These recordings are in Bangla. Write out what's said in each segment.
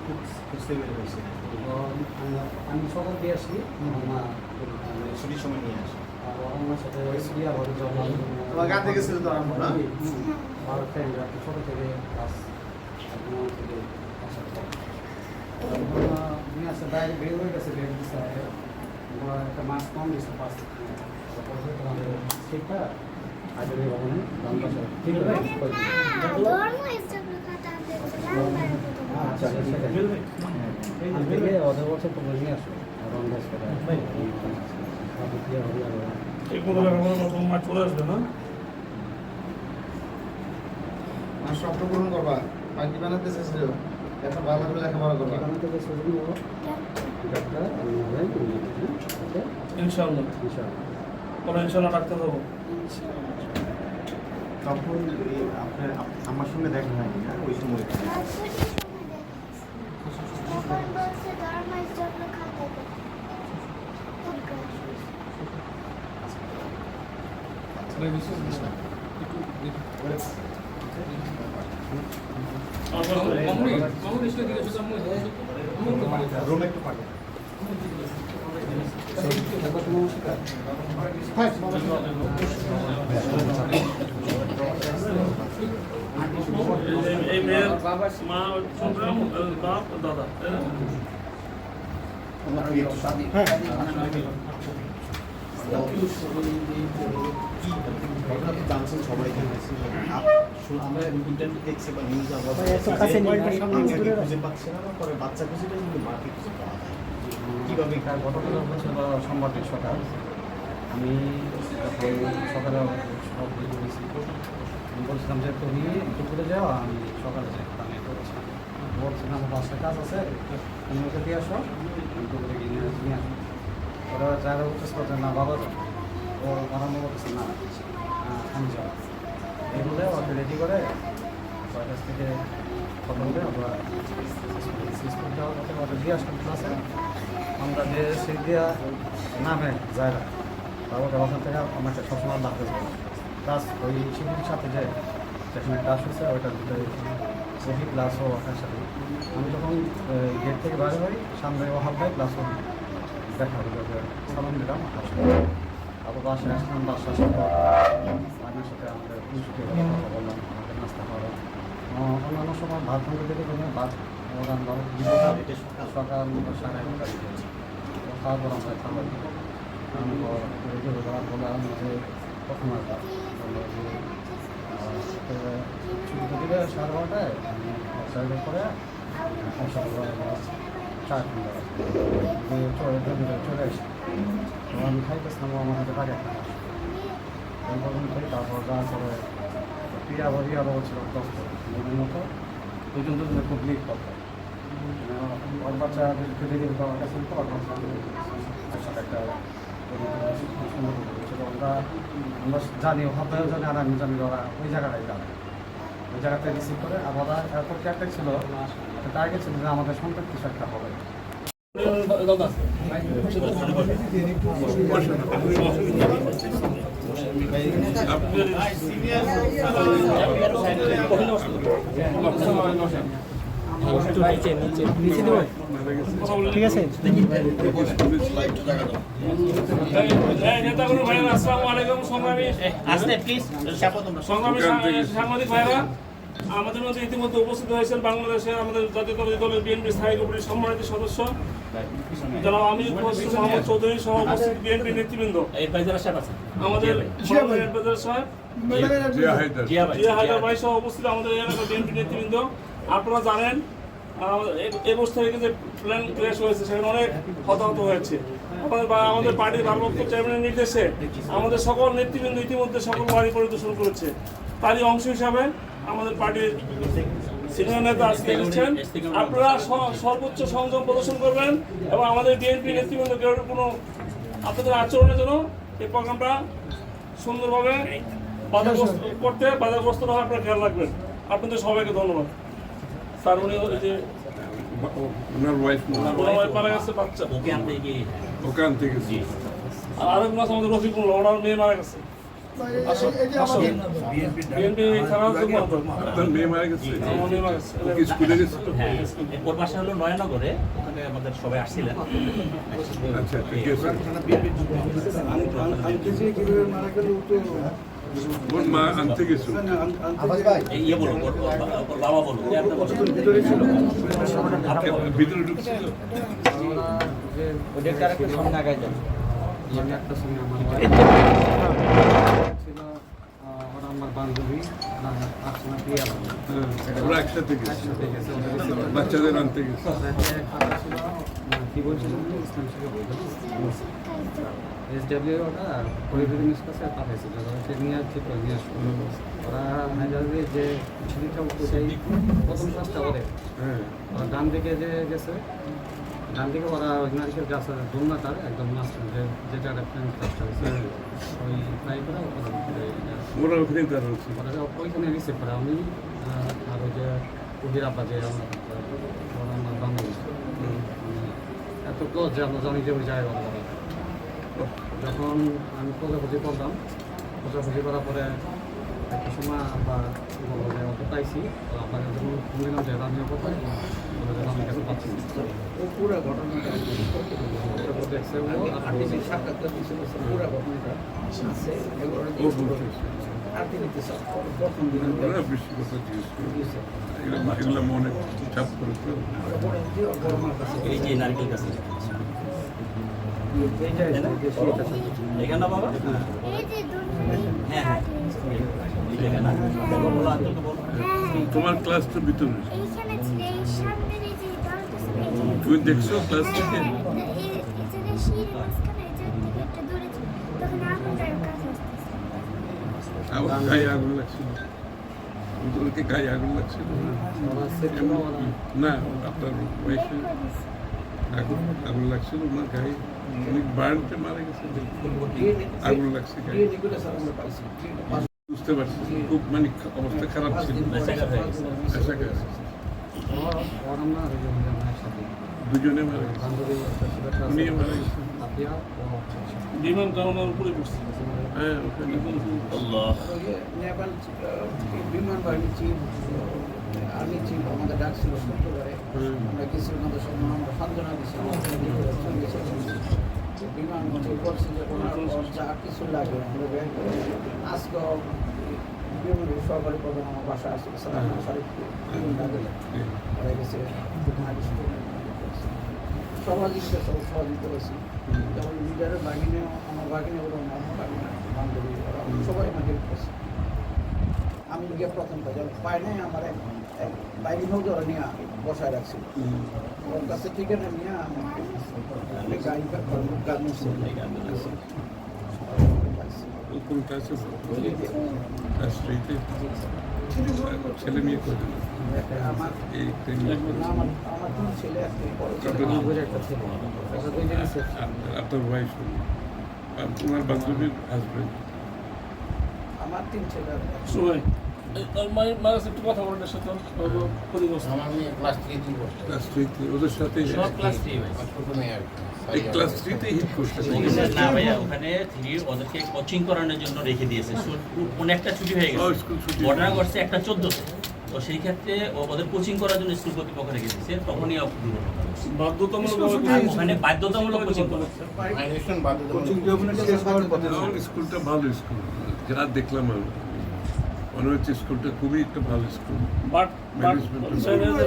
খুঁজ- খুঁজতে বের হয়েছে? আমি সকাল দিয়ে আসি ছুটির সময় নিয়ে আসে। গান দেখেছিল তো আরম্ভ না? আমার ফ্রেন্ড ছোটো থেকে ক্লাস থেকে নিয়ে আসে বাইরে বের হয়ে গেছে বের দিচ্ছে একটা মাস কম দিচ্ছে পাঁচ তোমাদের ঠিকটা ভবনে ডান ঠিক আচ্ছা ঠিক মতো লেখাপড়া নতুন মাঠ চলে আসবে না? স্বপ্ন পূরণ করবা? বানাতে চেয়েছিল ভালো করে লেখাপড়া করবা। ডাক্তার? ইনশাআল্লাহ। ইনশাআল্লাহ। ইনশাআল্লাহ ডাক্তার হব। তখন আপনার আমার সঙ্গে দেখা হয়নি ওই সময়। এই- এই মেয়ের মা সংগ্রাম বাপ দাদা তাই না? ঘটনা কীভাবে ঘটনা হচ্ছিল সোমবার সকাল আমি সকালে সব দিয়েছি আমি বলছিলাম যে তুমি দুপুরে যাও আমি সকালে যাই আমি বলছিলাম বলছিলাম আমার কাজ আছে তুমি ওকে দিয়ে আসো আমি দুপুরে গিয়ে নিয়ে নিয়ে আসো। ওরা যারা বলতেছিল যে না বাবা ও আরম্ভ করতেছে না। যাও ওকে রেডি করে কাছ থেকে কথা বলে আমরা যাওয়ার পথে ওকে দিয়ে আসলাম ক্লাসে আমরা যে সেই দিয়া নামে যায় না, তারপরে ওখান থেকে আমাকে সবসময় ডাকতে যাব। ক্লাস ওই শিবির সাথে যে যেখানে ক্লাস হচ্ছে ওইটার ভিতরে সেই ক্লাস ও ওখানে সাথে। আমি যখন গেট থেকে বাইরে হই, সামনে ও হাত দেয় ক্লাস ওই দেখা হলো সালাম দিলাম আসলে তারপর বাসায় আসলাম, বাসা আসার পর মায়ের সাথে আমাদের খুশিতে কথা বললাম আমাদের নাস্তা খাওয়া অন্যান্য সময় ভাত ভাঙতে থেকে কোনো ভাত রান্না সকাল। সকাল সাড়ে এগারোটা দিকে খাওয়ার পর আমরা খাবার তারপর যাওয়ার বললাম যে কখন আসবা ছুটি সাড়ে বারোটায় সাড়ে করে চা কিনতে চলে আসি। আমি খাইতেছিলাম আমার হাতে একটা তারপর যাওয়ার পরে প্রিয়া বলি আরও ছিল দশ মতো দুজন দুজনে খুব একটা জানি ভাবতেও জানি আর আমি জানি ওরা ওই জায়গাটাই যাবে ওই জায়গাতে রিসিভ করে আর ওরা এরপর কি একটা ছিল টার্গেট ছিল যে আমাদের সন্তান কিছু একটা হবে দাদা ঠিক আছে সাংবাদিক আমাদের মধ্যে ইতিমধ্যে উপস্থিত হয়েছেন বাংলাদেশের আমাদের জাতীয়তাবাদী দলের বিএনপি স্থায়ী কমিটির সম্মানিত সদস্য যারা আমি মোহাম্মদ চৌধুরী সহ উপস্থিত বিএনপি নেতৃবৃন্দ এই ভাইজারা সাহেব আছে। আমাদের উপস্থিত আমাদের এলাকার বিএনপি নেতৃবৃন্দ। আপনারা জানেন যে প্ল্যান ক্র্যাশ হয়েছে সেখানে অনেক হতাহত হয়েছে। আমাদের আমাদের পার্টির ভারপ্রাপ্ত চেয়ারম্যানের নির্দেশে আমাদের সকল নেতৃবৃন্দ ইতিমধ্যে সকল বাড়ি পরিদর্শন করেছে। তারই অংশ হিসাবে আমাদের পার্টির সিনিয়র নেতা আজকে এসেছেন। আপনারা সর্বোচ্চ সংযম প্রদর্শন করবেন এবং আমাদের বিএনপি নেতৃবৃন্দ কোনো আপনাদের আচরণের জন্য এই প্রোগ্রামটা সুন্দরভাবে বাধাগ্রস্ত করতে বাধাগ্রস্ত না আপনার খেয়াল রাখবেন। আপনাদের সবাইকে ধন্যবাদ। স্যার উনি যে ওনার ওয়াইফ ওনার মারা গেছে বাচ্চা। থেকে ওখান থেকে আর আরেক মাস আমাদের রফিকুল ওনার মেয়ে মারা গেছে। হ্যাঁ নয়নগরে। ওখানে আমাদের সবাই আসছিলেন। আচ্ছা ঠিক আছে। ওর মা আনতে গেছিল আবাস ভাই। এই ইয়ে বলুন ওর বাবা বলুন। যে আপনার ভিতরে ঢুকছিল ওদের ক্যারেক্টার সামনে আগায় যান। একটা সঙ্গে আমার ছিল ওরা আমার বান্ধবী প্রিয়া। হ্যাঁ, ওরা একসাথে গেছে। একসাথে গেছে। ওদের ছিল বাচ্চাদের আনতে গেছে কি বলছিল ইসলাম ডাব্লিউ ওটা পরিবেশ পাঠাইছিল সে নিয়ে ঠিক নিয়ে আসলো। ওরা হায়দ্রাবাদে যে সিঁড়িটা উঠেই প্রথম কাজটা ওরে হ্যাঁ। ওরা ডান দিকে যে গেছে ডান দিকে ওরা ওই নারিকেল গাছ দোলনাটার একদম মাঝখানে যে যেটা একটা প্ল্যান কাজটা হয়েছে। ওই ট্রাই করে ওরা ওরা ওখানে ওরা ওইখানে রিসিভ করে। আমি আর ওই যে উদির আব্বা যে আমার আমার হুম। আমি এত ক্লোজ যে আমরা জানি যে ওই জায়গা ওরা যখন আমি খোঁজাখুঁজি করলাম খোঁজাখুঁজি করার পরে একটা সময় আব্বা যে ওকে পাইছি। যখন ফোন দিলাম যে আমিও কোথায় বলে যে আমি কাছে পাচ্ছি। ও পুরো ঘটনাটা দেখছে ও। আর তিনি সাক্ষাৎকার দিয়েছিল পুরো ঘটনাটা ও মনে এই যে নারকেল গাছ। যে সেইটা এখানে বাবা? তোমার ক্লাস তো ভিতরে। তুমি দেখছ ক্লাস থেকে? এই- এই যে সিঁড়ির মাঝখানে এই যে থেকে গায়ে আগুন লাগছিল। ওদেরকে গায়ে আগুন লাগছিল না? আপনার ওয়াইফে আগুন আগুন লাগছিল ওনার গায়ে। অনেক বার্নতে মারা গেছে। আগুন লাগছে গায়ে। বুঝতে পারছি। খুব মানে অবস্থা খারাপ ছিল। দুজনে মারা বিমান কারণের উপরে পড়ছে। হ্যাঁ ওখানে। বিমান বাহিনী চিফ আর্মি চিফ আমাদের ডাকছিল শুক্রবারে আমরা কিছু আমাদের সব আমরা সান্ত্বনা বিমান যে যা কিছু লাগে আমরা আজকে সরকারি প্রধান আমার বাসা আসছিল হয়ে সহযোগিতা সব সহযোগিতা করেছি যেমন লিডারের বাহিনীও আমার ওরা আমার বাহিনী বান্ধবী ওরা সবাই করছে আমি গিয়ে প্রথম কাজ আমি পাই নাই আমার বাইরে হোক ওরা নিয়ে বসায় রাখছিল ওর কাছে ঠিকানা নিয়ে আমি গাড়ি গাড়ি কোনটা আছে ছেলে মেয়ে করে আমার এই আপনার জিনিস আপনার বান্ধবীর হাজব্যান্ড আমার তিন ছেলে আর একটা সময় মায়ের মায়ের একটু কথা বলেন এর সাথে ক্ষতিগ্রস্ত। ক্লাস থ্রিতে ওদের সাথে সব ক্লাস থ্রি এই ক্লাস থ্রিতে হিট করছে। না ভাইয়া ওখানে থ্রি ওদেরকে কোচিং করানোর জন্য রেখে দিয়েছে। অনেকটা ছুটি হয়ে গেছে। ঘটনা ঘটছে একটা চোদ্দতে তো সেই ক্ষেত্রে ওদের কোচিং করার জন্য স্কুল কর্তৃপক্ষ রেখে দিয়েছে। তখনই বাধ্যতামূলক বাধ্যতামূলক কোচিং স্কুলটা ভালো স্কুল যা দেখলাম আমি। মনে হচ্ছে স্কুলটা খুবই একটা ভালো স্কুল। বাট.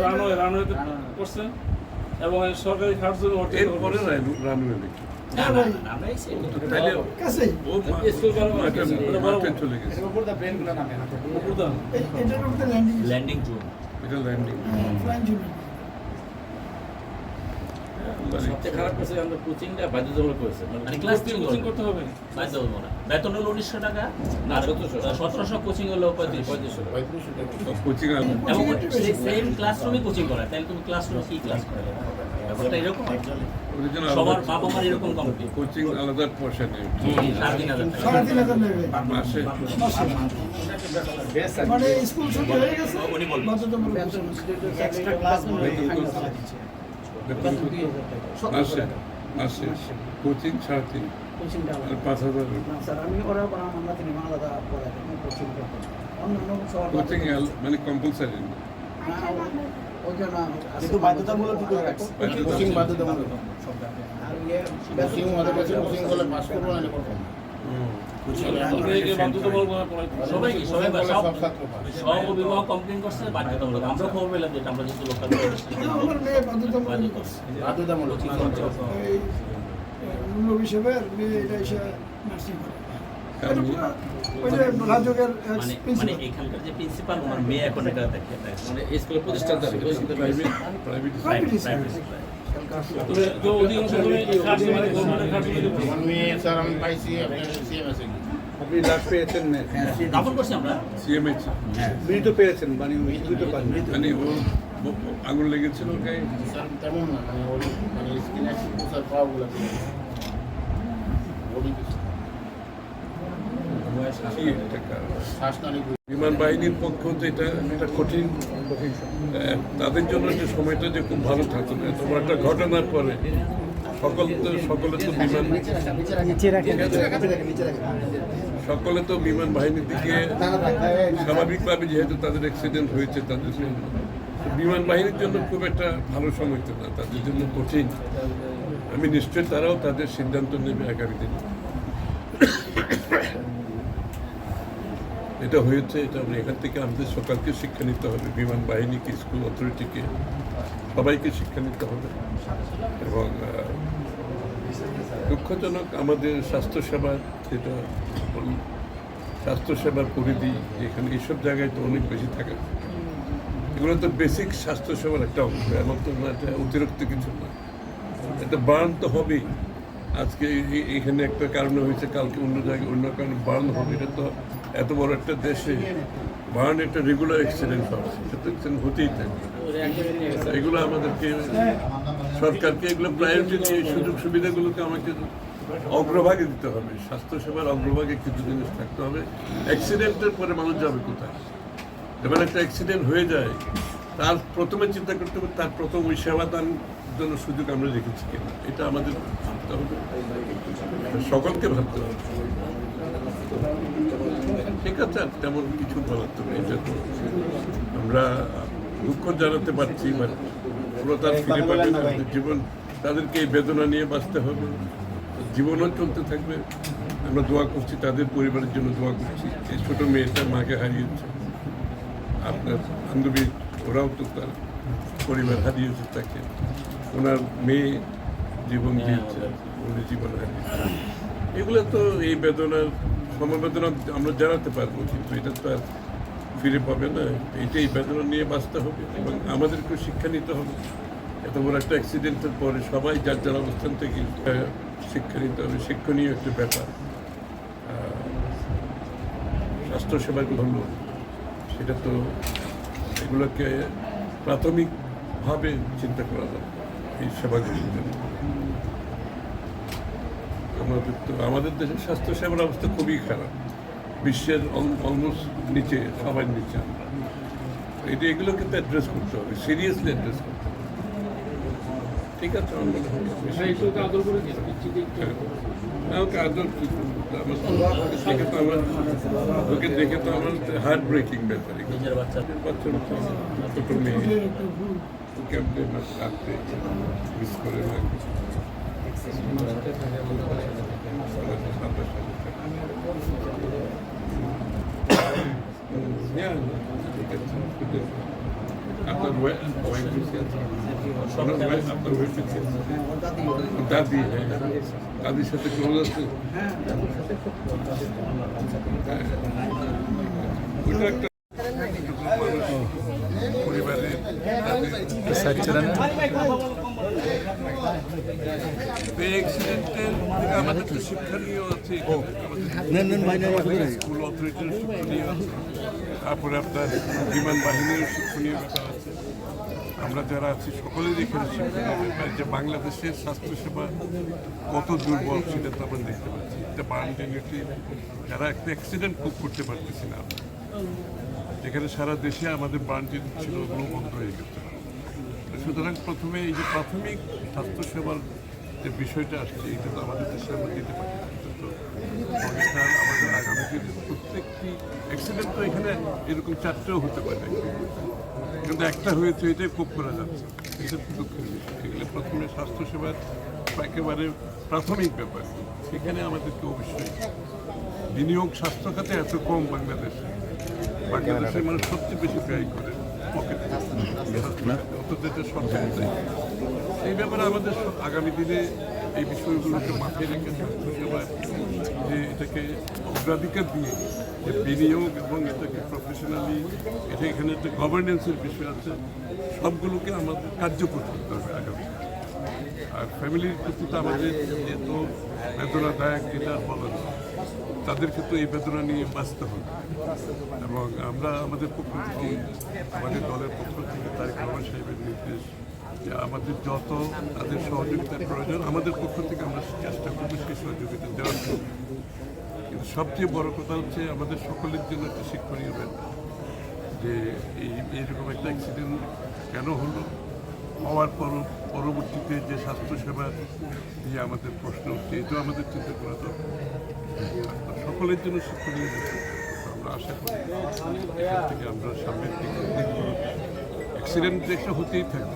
রানওয়ে রানওয়েতে করছে এবং সরকারি ভর্তি এরপরে রানওয়ে দেখি না সবচেয়ে খারাপ করছে আমাদের কোচিংটা বাধ্যতামূলক করেছে। মানে ক্লাস কোচিং কোচিং করতে হবে। বাধ্যতামূলক। বেতন হলো উনিশশো টাকা না, সতেরোশো কোচিং হলো পঁয়ত্রিশশো কোচিং এবং সেম ক্লাসরুমে কোচিং করা তাহলে তুমি ক্লাসরুমে কি ক্লাস করে ব্যাপারটা এরকম। সবার বাবা মার এরকম কমপ্লিট কোচিং আলাদা পয়সা নেই। সাড়ে তিন হাজার টাকা। মাসে। মানে স্কুল ছুটি হয়ে গেছে। উনি বলবেন। বাধ্যতামূলক এক্সট্রা ক্লাস বেতন? মাসে মাসে। কোচিং সাড়ে তিন। পাঁচ হাজার কোচিং মানে কম্পালসারি কিন্তু বাধ্যতামূলক। কোচিং বাধ্যতামূলক। আর ইয়ে কোচিং আমাদের কাছে কোচিং করলে পাস করব না করব কমপ্লেন করছে বাধ্যতামূলক। আমরা খবর পেলাম যেটা আমরা যেহেতু লোকাল মেয়ে বাধ্যতামূলক। বাধ্যতামূলক। এই মূল্য হিসেবে মেয়ে এটা এসে নার্সিং করে। কারণ ওই যে রাজকের মানে মানে প্রিন্সিপাল প্রিন্সিপাল ওনার মেয়ে এখন এটা দেখে মানে স্কুলের প্রাইভেট প্রাইভেট আপনি পেয়েছেন দাপন করছি আমরা সিএমএইচ মৃত পেয়েছেন মানে মৃত মানে আগুন লেগেছিল ওকে তেমন না মানে মানে স্যার পাওয়াগুলো কি একটা কারণ শ্বাস নালী বিমান বাহিনীর পক্ষ যেটা একটা কঠিন তাদের জন্য যে সময়টা যে খুব ভালো থাকতো না তোমার একটা ঘটনার পরে সকল তো সকলে তো বিমান সকলে তো বিমান বাহিনীর দিকে স্বাভাবিকভাবে যেহেতু তাদের অ্যাক্সিডেন্ট হয়েছে, তাদের বিমান বাহিনীর জন্য খুব একটা ভালো সময় তো না, তাদের জন্য কঠিন। আমি নিশ্চয় তারাও তাদের সিদ্ধান্ত নেবে আগামী দিনে। এটা হয়েছে, এটা আমরা এখান থেকে আমাদের সকালকে শিক্ষা নিতে হবে, বিমান বাহিনীকে স্কুল অথরিটিকে সবাইকে শিক্ষা নিতে হবে। এবং দুঃখজনক আমাদের স্বাস্থ্যসেবা যেটা স্বাস্থ্যসেবার পরিধি এখানে এইসব জায়গায় তো অনেক বেশি থাকে। এগুলো তো বেসিক স্বাস্থ্যসেবার একটা অংশ, এমন তো এটা অতিরিক্ত কিছু না। এটা বার্ন তো হবেই। আজকে এখানে একটা কারণে হয়েছে, কালকে অন্য জায়গায় অন্য কারণে বার্ন হবে, এটা তো এত বড় একটা দেশে বার্ন একটা রেগুলার অ্যাক্সিডেন্ট হচ্ছে সেটা accident হতেই থাকে। এগুলো আমাদেরকে সরকারকে এগুলো প্রায়োরিটি দিয়ে সুযোগ সুবিধাগুলোকে আমাকে অগ্রভাগে দিতে হবে। স্বাস্থ্যসেবার অগ্রভাগে কিছু জিনিস থাকতে হবে। অ্যাক্সিডেন্টের পরে মানুষ যাবে কোথায়? যখন একটা অ্যাক্সিডেন্ট হয়ে যায়, তার প্রথমে চিন্তা করতে হবে, তার প্রথম ওই সেবা দান জন্য সুযোগ আমরা রেখেছি কিনা। এটা আমাদের ভাবতে হবে। সকলকে ভাবতে হবে। ঠিক আছে আর তেমন কিছু বলার তো নেই এটা তো আমরা দুঃখ জানাতে পারছি মানে পুরো তার ফিরে পাবে জীবন। তাদেরকে এই বেদনা নিয়ে বাঁচতে হবে। জীবনও চলতে থাকবে। আমরা দোয়া করছি তাদের পরিবারের জন্য দোয়া করছি। এই ছোটো মেয়েটা মাকে হারিয়েছে আপনার বান্ধবী ওরাও তো তার পরিবার হারিয়েছে তাকে। ওনার মেয়ে জীবন দিয়েছে উনি জীবন হারিয়েছে। এগুলো তো এই বেদনার সমবেদনা আমরা জানাতে পারব কিন্তু এটা তো আর ফিরে পাবে না। এইটাই বেদনা নিয়ে বাঁচতে হবে এবং আমাদেরকে শিক্ষা নিতে হবে। এত বড় একটা অ্যাক্সিডেন্টের পরে সবাই যার যার অবস্থান থেকে শিক্ষা নিতে হবে। শিক্ষণীয় একটা ব্যাপার। আহ, স্বাস্থ্যসেবা হলো সেটা তো এগুলোকে প্রাথমিকভাবে চিন্তা করা দরকার। এই সেবাগুলোর জন্য। আমাদের তো আমাদের দেশের স্বাস্থ্যসেবার অবস্থা খুবই খারাপ। বিশ্বের অলমোস্ট নিচে সবার নিচে আমরা। এটা এগুলো কিন্তু অ্যাড্রেস করতে হবে সিরিয়াসলি অ্যাড্রেস করতে হবে। ঠিক আছে ওকে দেখে তো আমার ওকে দেখে তো আমার হার্ট ব্রেকিং ব্যাপার বাচ্চার মতো ছোট মেয়ে। ওকে আপনি রাখতে মিস করে না Yeah, ঠিক আছে, ঠিক আছে। আপনার? দাদি দাদির সাথে ক্লোজ আছে। ওটা একটা পরিবারের এই অ্যাক্সিডেন্টের থেকে আমাদের আছে আমাদের স্কুল অথরিটির শিক্ষণীয় আছে। তারপরে আপনার বিমান বাহিনীর শিক্ষণীয় ব্যাপার আছে। আমরা যারা আছি সকলের এখানে শিক্ষণীয় ব্যাপার যে বাংলাদেশের স্বাস্থ্যসেবা কত দুর্বল সেটা তো আমরা দেখতে পাচ্ছি। এটা বার্নটেনিটি যারা একটা অ্যাক্সিডেন্ট খুব করতে পারতেছি না যেখানে সারা দেশে আমাদের বার্নটেন ছিল ওগুলো বন্ধ হয়ে গেছে। সুতরাং প্রথমে এই যে প্রাথমিক স্বাস্থ্যসেবার যে বিষয়টা আসছে এটা তো আমাদের দেশে আমরা দিতে পারি না। এটা তো সংস্থান আমাদের আগামী দিনে প্রত্যেকটি অ্যাক্সিডেন্ট তো এখানে এরকম চারটেও হতে পারে। কিন্তু একটা হয়েছে এটাই খুব করা যাচ্ছে। এটা তো দুঃখের বিষয় এগুলো প্রথমে স্বাস্থ্যসেবার একেবারে প্রাথমিক ব্যাপার। সেখানে আমাদেরকে অবশ্যই বিনিয়োগ স্বাস্থ্য খাতে এত কম বাংলাদেশে। বাংলাদেশের মানুষ সবচেয়ে বেশি ব্যয় করে পকেটে। অথচ এটা সরকারি। এই ব্যাপারে আমাদের আগামী দিনে এই বিষয়গুলোকে মাথায় রেখে যে এটাকে অগ্রাধিকার দিয়ে যে বিনিয়োগ এবং এটাকে প্রফেশনালি এটা এখানে একটা গভর্নেন্সের বিষয় আছে, সবগুলোকে আমাদের কার্যকর করতে হবে আগামী। আর ফ্যামিলির প্রতি তো আমাদের এত বেদনাদায়ক যেটা বলেন তাদেরকে তো এই বেদনা নিয়ে বাঁচতে হবে এবং আমরা আমাদের পক্ষ থেকে, আমাদের দলের পক্ষ থেকে তারেক রহমান সাহেবের নির্দেশ যে আমাদের যত তাদের সহযোগিতার প্রয়োজন, আমাদের পক্ষ থেকে আমরা চেষ্টা করব সেই সহযোগিতা দেওয়ার জন্য। কিন্তু সবচেয়ে বড় কথা হচ্ছে আমাদের সকলের জন্য একটা শিক্ষণীয় ব্যাপার, যে এই এইরকম একটা অ্যাক্সিডেন্ট কেন হলো? হওয়ার পর, পরবর্তীতে যে স্বাস্থ্যসেবা দিয়ে আমাদের প্রশ্ন উঠছে, এটাও আমাদের চিন্তা করা দরকার। সকলের জন্য শিক্ষণীয় আমরা আশা করি এখান থেকে আমরা সামনের দিকে অ্যাক্সিডেন্ট একটা হতেই থাকে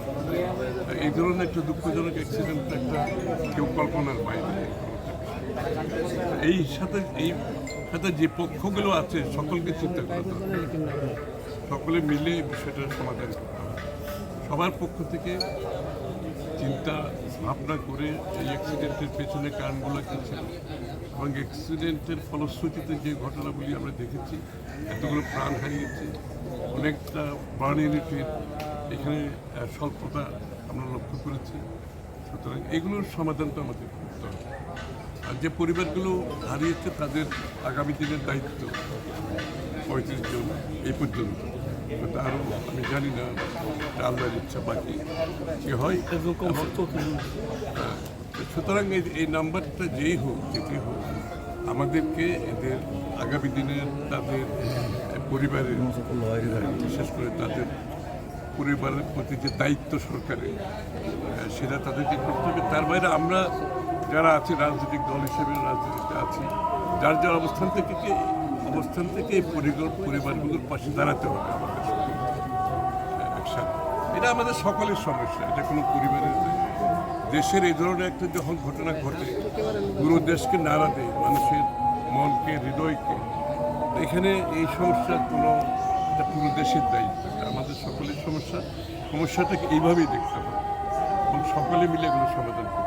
এই ধরনের একটা দুঃখজনক অ্যাক্সিডেন্ট একটা কেউ কল্পনার বাইরে। এই সাথে এই সাথে যে পক্ষগুলো আছে, সকলকে চিন্তা করা দরকার সকলে মিলে বিষয়টার সমাধান করতে হবে। সবার পক্ষ থেকে চিন্তা, ভাবনা করে এই অ্যাক্সিডেন্টের পেছনে কারণগুলো কী ছিল? এবং অ্যাক্সিডেন্টের ফলশ্রুতিতে যে ঘটনাগুলি আমরা দেখেছি, এতগুলো প্রাণ হারিয়েছে অনেকটা প্রাণ ইউনিটের এখানে স্বল্পতা আমরা লক্ষ্য করেছি। সুতরাং এগুলোর সমাধান তো আমাদের করতে হবে। আর যে পরিবারগুলো হারিয়েছে তাদের আগামী দিনের দায়িত্ব পঁয়ত্রিশ জন এই পর্যন্ত। আরও আমি জানি না আল্লাহর ইচ্ছা বাকি কি হয়। হ্যাঁ, সুতরাং এই এই নাম্বারটা যেই হোক যেটি হোক আমাদেরকে এদের আগামী দিনের তাদের পরিবারের বিশেষ করে তাদের পরিবারের প্রতি যে দায়িত্ব সরকারের সেটা তাদেরকে করতে হবে। তার বাইরে আমরা যারা আছি, রাজনৈতিক দল হিসেবে রাজনীতিতে আছি, যার যার অবস্থান থেকে অবস্থান থেকে এই পরিবার- পরিবারগুলোর পাশে দাঁড়াতে হবে আমাদের একসাথে। এটা আমাদের সকলের সমস্যা। এটা কোনো পরিবারের দেশের এই ধরনের একটা যখন ঘটনা ঘটে, পুরো দেশকে নাড়া দেয়, মানুষের মনকে, হৃদয়কে এখানে এই সমস্যার কোনো এটা পুরো দেশের দায়িত্ব আমাদের সকলের সমস্যা। সমস্যাটাকে এইভাবেই দেখতে হবে। এবং সকলে মিলে এগুলো সমাধান করতে